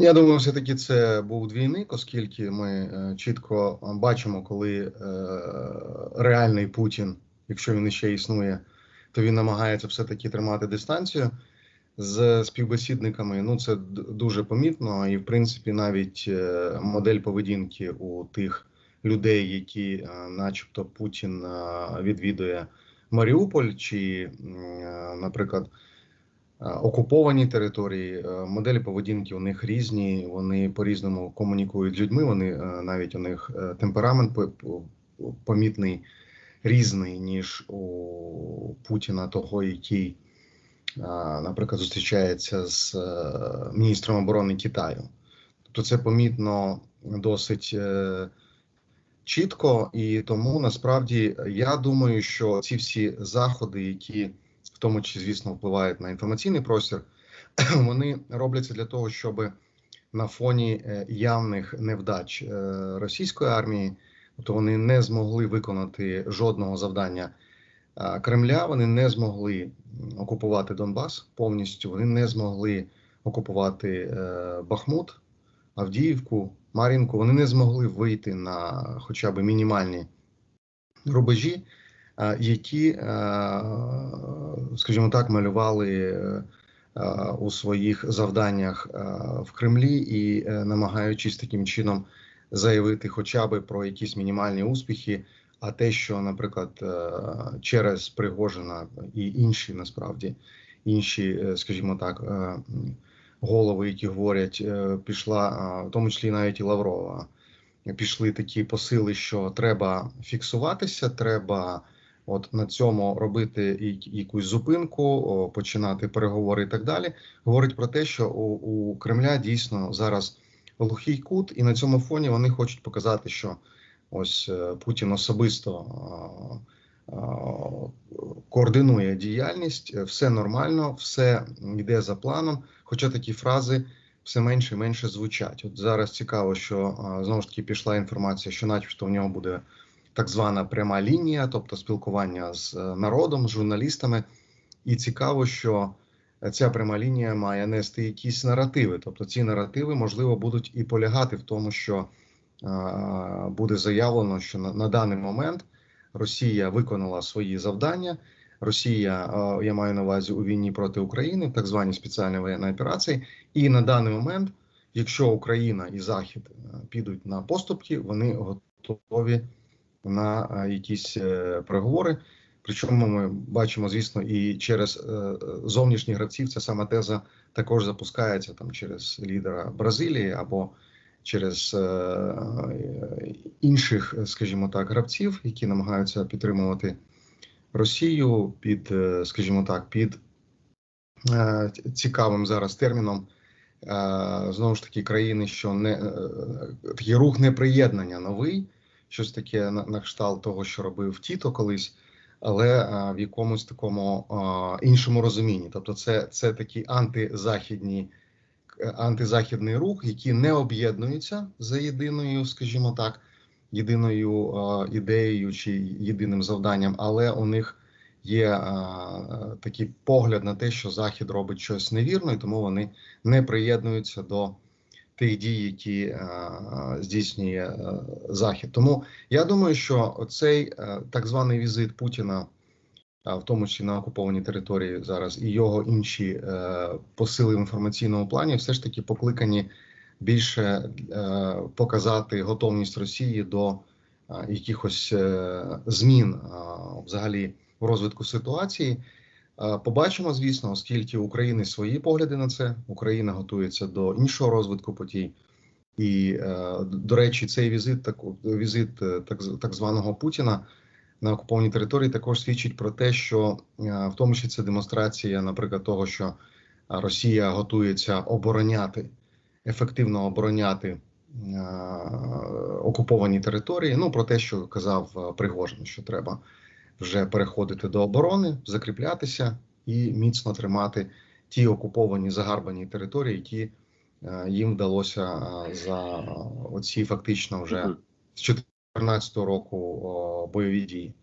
Я думаю, все-таки це був двійник, оскільки ми е, чітко бачимо, коли е, реальний Путін, якщо він ще існує, то він намагається все-таки тримати дистанцію з співбесідниками. Ну це дуже помітно, і в принципі навіть е, модель поведінки у тих людей, які, начебто, Путін відвідує Маріуполь, чи, наприклад, окуповані території, е, моделі поведінки у них різні. Вони по-різному комунікують з людьми. Вони е, навіть у них е, темперамент по- по- помітний різний ніж у Путіна, того, який, е, наприклад, зустрічається з е, міністром оборони Китаю. Тобто, це помітно досить. е, Чітко і тому насправді я думаю, що ці всі заходи, які тому числі, звісно, впливають на інформаційний простір, вони робляться для того, щоб на фоні е, явних невдач е, російської армії, тобто вони не змогли виконати жодного завдання е, Кремля, вони не змогли окупувати Донбас повністю, вони не змогли окупувати Бахмут, Авдіївку, Мар'їнку. Вони не змогли вийти на хоча б мінімальні рубежі, які, е, скажімо так, малювали е, е, у своїх завданнях е, в Кремлі і е, намагаючись таким чином заявити хоча б про якісь мінімальні успіхи. А те, що, наприклад, е, через Пригожина і інші насправді інші, е, скажімо так, е, голови, які говорять, е, пішла, в тому числі навіть і Лаврова, пішли такі посили, що треба фіксуватися, треба от на цьому робити якусь зупинку, починати переговори і так далі. Говорить про те, що у, у Кремля дійсно зараз глухий кут, і на цьому фоні вони хочуть показати, що ось е, Путін особисто. а, а, Координує діяльність, е, все нормально, все йде за планом. Хоча такі фрази все менше і менше звучать. От зараз цікаво, що знову ж таки пішла інформація, що, начебто, в нього буде так звана пряма лінія, тобто спілкування з е, народом, з журналістами. І цікаво, що ця пряма лінія має нести якісь наративи. Тобто, ці наративи, можливо, будуть і полягати в тому, що а, буде заявлено, що на, на даний момент Росія виконала свої завдання. Росія, е, я маю на увазі у війні проти України, так звані спеціальні воєнні операції. І на даний момент, якщо Україна і Захід е, підуть на поступки, вони готові на е, якісь е, переговори. Причому ми бачимо, звісно, і через е, зовнішніх гравців ця сама теза також запускається там через лідера Бразилії або через інших, скажімо так, гравців, які намагаються підтримувати Росію під, скажімо так, під цікавим зараз терміном. Знову ж таки, країни, що не такий рух неприєднання новий, щось таке на, на кшталт того, що робив Тіто колись, але е, в якомусь такому е, іншому розумінні. Тобто, це, це такі антизахідні, е, антизахідний рух, які не об'єднуються за єдиною, скажімо так, єдиною е, ідеєю чи єдиним завданням, але у них є е, такий погляд на те, що Захід робить щось невірно, і тому вони не приєднуються до тих дій, які е, здійснює е, Захід. Тому я думаю, що цей е, так званий візит Путіна, в тому числі на окупованій території зараз, і його інші е, посили в інформаційному плані, все ж таки покликані більше е, показати готовність Росії до е, якихось е, змін е, взагалі в розвитку ситуації. Е, Побачимо, звісно, оскільки України свої погляди на це. Україна готується до іншого розвитку подій. І, е, до речі, цей візит, так, візит е, так, так званого Путіна на окупованій території також свідчить про те, що в тому числі це демонстрація, наприклад, того, що Росія готується обороняти, ефективно обороняти окуповані території. Ну про те, що казав Пригожин, що треба вже переходити до оборони, закріплятися і міцно тримати ті окуповані загарбані території, які е, їм вдалося е, за оці фактично вже з 2014 року бойові дії.